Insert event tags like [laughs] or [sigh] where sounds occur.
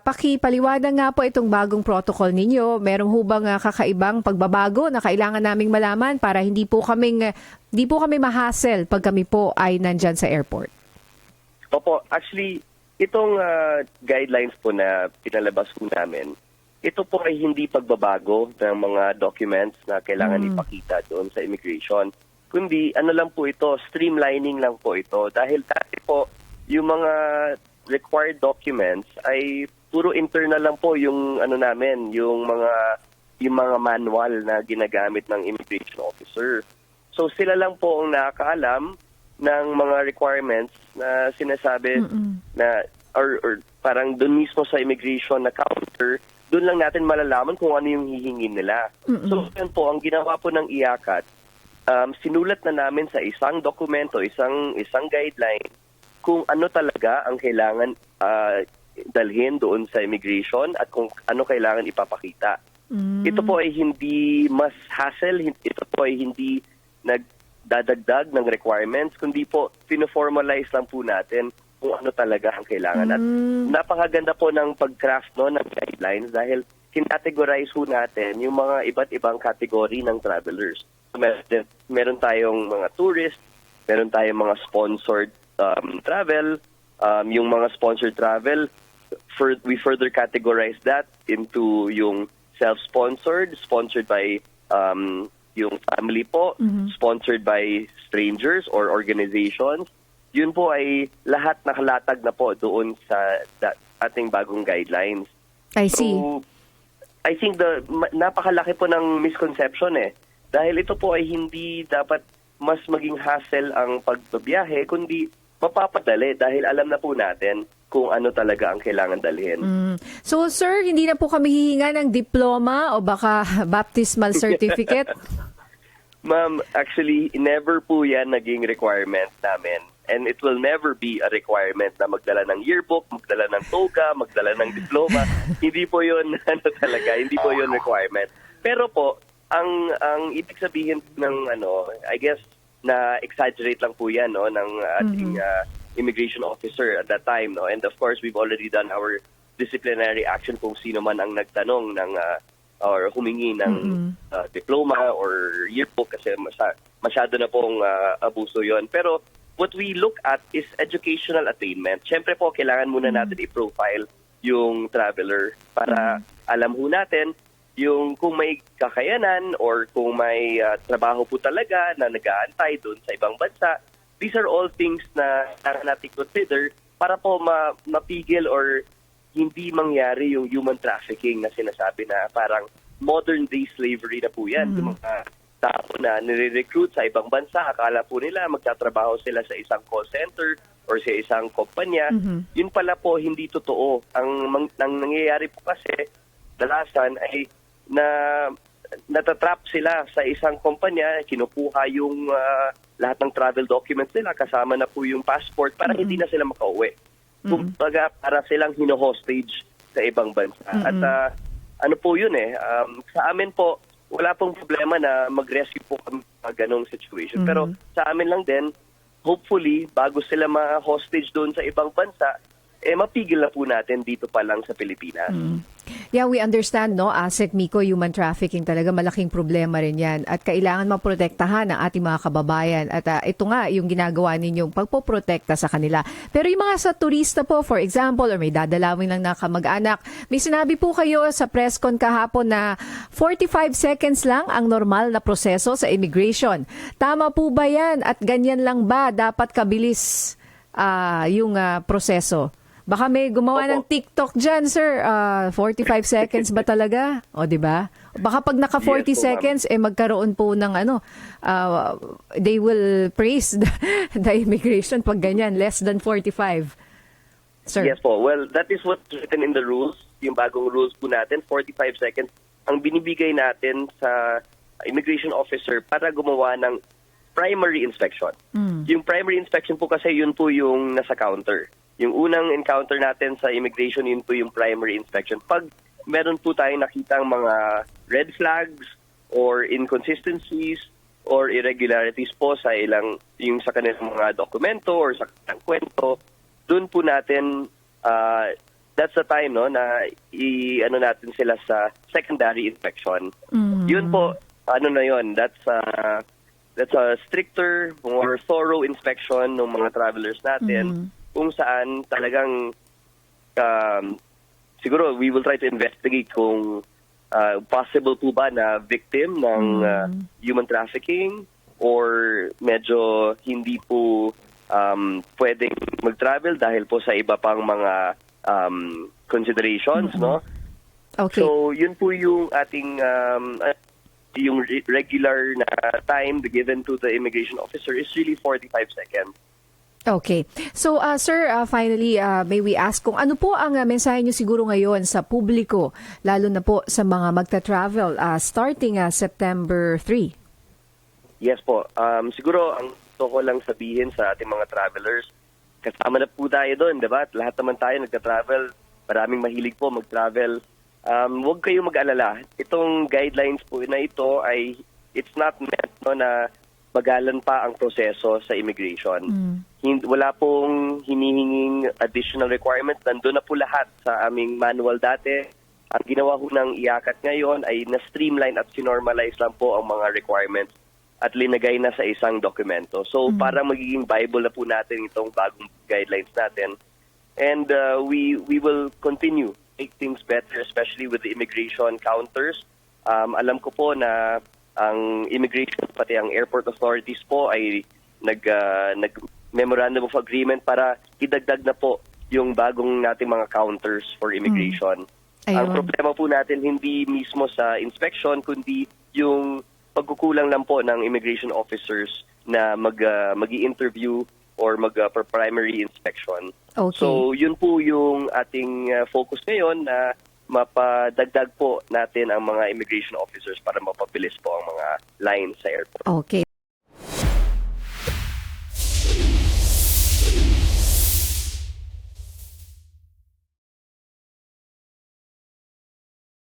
Pakipaliwanag nga po itong bagong protocol ninyo. Meron ho bang ah, kakaibang pagbabago na kailangan naming malaman para hindi po kaming, hindi po kami mahassle pag kami po ay nandyan sa airport? Opo, actually, itong ah, guidelines po na pinalabas po namin, ito po ay hindi pagbabago ng mga documents na kailangan ipakita doon sa immigration. Kundi ano lang po ito, streamlining lang po ito. Dahil dati po, yung mga required documents ay puro internal lang po yung ano namin, yung mga yung mga manual na ginagamit ng immigration officer. So sila lang po ang nakakaalam ng mga requirements na sinasabi na or, or parang doon mismo sa immigration na counter, doon lang natin malalaman kung ano yung hihingin nila. So yun po, ang ginawa po ng IACAT, um, sinulat na namin sa isang dokumento, isang isang guideline kung ano talaga ang kailangan ah, dalhin doon sa immigration at kung ano kailangan ipapakita. Ito po ay hindi mas hassle, ito po ay hindi nagdadagdag ng requirements, kundi po pino-formalize lang po natin kung ano talaga ang kailangan. At napakaganda po ng pag-craft no, ng guidelines dahil kinategorize po natin yung mga iba't ibang category ng travelers. Meron, meron tayong mga tourist, meron tayong mga sponsored um, travel, um, yung mga sponsored travel, fur- we further categorize that into yung self-sponsored, sponsored by um, yung family po, sponsored by strangers or organizations. Yun po ay lahat nakalatag na po doon sa da- ating bagong guidelines. I see. So, I think the napakalaki po ng misconception eh. Dahil ito po ay hindi dapat mas maging hassle ang pagbabiyahe, kundi mapapadali dahil alam na po natin kung ano talaga ang kailangan dalhin. Mm. So sir, hindi na po kami hihinga ng diploma o baka [laughs] baptismal certificate? [laughs] Ma'am, actually, never po yan naging requirement namin. And it will never be a requirement na magdala ng yearbook, magdala ng toga, magdala ng diploma. [laughs] hindi po yun, ano talaga, hindi po yun requirement. Pero po, ang ang ibig sabihin ng ano, I guess na exaggerate lang po 'yan no ng ating uh, immigration officer at that time no. And of course, we've already done our disciplinary action kung sino man ang nagtanong ng uh, or humingi ng uh, diploma or yearbook kasi masya, masyado na pong uh, abuso 'yon. Pero what we look at is educational attainment. Siyempre po kailangan muna natin i-profile yung traveler para alam ho natin yung kung may kakayanan or kung may uh, trabaho po talaga na nag-aantay doon sa ibang bansa, these are all things na kailangan natin consider para po ma- mapigil or hindi mangyari yung human trafficking na sinasabi na parang modern day slavery na po yan. Yung mga tao na nire-recruit sa ibang bansa, akala po nila magtatrabaho sila sa isang call center or sa isang kumpanya. Yun pala po hindi totoo. Ang, mang- ang nangyayari po kasi dalasan ay na natatrap sila sa isang kumpanya, kinukuha yung ah, lahat ng travel documents nila, kasama na po yung passport para hindi na sila makauwi. Kumbaga, para silang hino-hostage sa ibang bansa. At ah, ano po yun eh, um, sa amin po, wala pong problema na mag-rescue po kami sa ganong situation. Pero sa amin lang din, hopefully, bago sila ma-hostage doon sa ibang bansa, eh mapigil na po natin dito pa lang sa Pilipinas. Yeah, we understand, no? Asek Miko, human trafficking talaga malaking problema rin yan. At kailangan maprotektahan ang ating mga kababayan. At ah, ito nga, yung ginagawa ninyong pagpoprotekta sa kanila. Pero yung mga sa turista po, for example, or may dadalawin lang na kamag-anak, may sinabi po kayo sa press con kahapon na 45 seconds lang ang normal na proseso sa immigration. Tama po ba yan? At ganyan lang ba dapat kabilis ah, yung ah, proseso? Baka may gumawa Opo. ng TikTok dyan, sir. Ah, 45 [laughs] seconds ba talaga? O, di ba? Baka pag naka 40 Yes po, seconds, eh magkaroon po ng ano, ah, they will praise the, [laughs] the immigration pag ganyan, less than 45. Sir. Yes po. Well, that is what's written in the rules. Yung bagong rules po natin, 45 seconds ang binibigay natin sa immigration officer para gumawa ng primary inspection. Yung primary inspection po kasi yun po yung nasa counter. Yung unang encounter natin sa immigration, yun po yung primary inspection. Pag meron po tayong nakitang mga red flags or inconsistencies or irregularities po sa ilang yung sa kanilang mga dokumento or sa kanilang kwento, doon po natin ah, that's the time no na i ano natin sila sa secondary inspection. Yun po ano na yun, that's a that's a stricter, more thorough inspection ng mga travelers natin kung saan talagang um, siguro we will try to investigate kung uh, possible po ba na victim ng uh, human trafficking or medyo hindi po um, pwedeng mag-travel dahil po sa iba pang mga um, considerations, no? Okay. So, yun po yung ating um, yung re- regular na time given to the immigration officer is really 45 seconds. Okay. So, uh, sir, uh, finally, uh, may we ask kung ano po ang uh, mensahe nyo siguro ngayon sa publiko, lalo na po sa mga magta-travel uh, starting uh, September 3? Yes po. Um, siguro, ang gusto ko lang sabihin sa ating mga travelers, kasama na po tayo doon, di ba? At Lahat naman tayo nagka-travel. Maraming mahilig po mag-travel. Um, huwag kayong mag-alala. Itong guidelines po na ito ay it's not meant no, na bagalan pa ang proseso sa immigration. Hin- wala pong hinihinging additional requirements. Nandun na po lahat sa aming manual dati. Ang ginawa ko ng iakat ngayon ay na-streamline at sinormalize lang po ang mga requirements at linagay na sa isang dokumento. So, para magiging Bible na po natin itong bagong guidelines natin. And uh, we we will continue to make things better, especially with the immigration counters. Um, alam ko po na ang immigration, pati ang airport authorities po ay nag, uh, nag memorandum of agreement para idagdag na po yung bagong nating mga counters for immigration. Ang Ayun. problema po natin hindi mismo sa inspection, kundi yung pagkukulang lang po ng immigration officers na mag, uh, mag-i-interview or mag uh, primary inspection. Okay. So, yun po yung ating uh, focus ngayon na mapadagdag po natin ang mga immigration officers para mapabilis po ang mga lines sa airport. Okay.